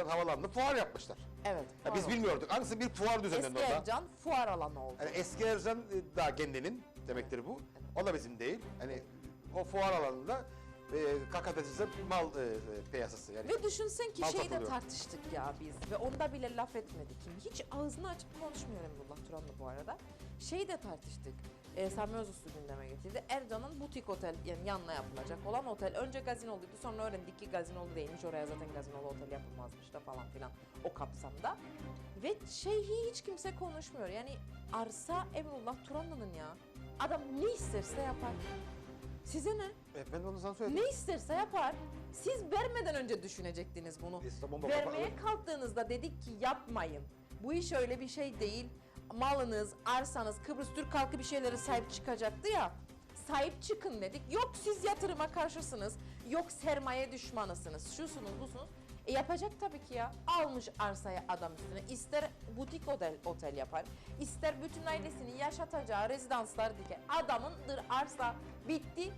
Ercan Havalanı'nda fuar yapmışlar. Evet. Ya biz oldu. bilmiyorduk. Hangisi bir fuar düzenlendi Eski orada. Ercan fuar alanı oldu. Yani eski Ercan e, daha kendinin demektir bu. O da bizim değil. Hani o fuar alanında e, kakatesize mal e, e, piyasası yani. Ve düşünsen ki Mal şeyi de satılıyor. tartıştık ya biz ve onda bile laf etmedik. Hiç ağzını açıp konuşmuyor Emrullah Turan'la bu arada. Şeyi de tartıştık. E, Sami Özüstü gündeme getirdi. Ercan'ın butik otel yani yanına yapılacak olan otel. Önce gazinoluydu sonra öğrendik ki gazinolu değilmiş. Oraya zaten gazinolu otel yapılmazmış da falan filan o kapsamda. Ve şeyi hiç kimse konuşmuyor. Yani arsa Emrullah Turanlı'nın ya. Adam ne isterse yapar. Size ne? E, ben de onu sana söyledim. Ne isterse yapar. Siz vermeden önce düşünecektiniz bunu. İstanbul'da Vermeye kapalı. kalktığınızda dedik ki yapmayın. Bu iş öyle bir şey değil. Malınız, arsanız, Kıbrıs Türk halkı bir şeylere sahip çıkacaktı ya. Sahip çıkın dedik. Yok siz yatırıma karşısınız. Yok sermaye düşmanısınız. Şusunuz busunuz. E yapacak tabii ki ya. Almış arsaya adam üstüne. İster butik otel, otel yapar. ister bütün ailesini yaşatacağı rezidanslar diker. Adamındır arsa. Bitti.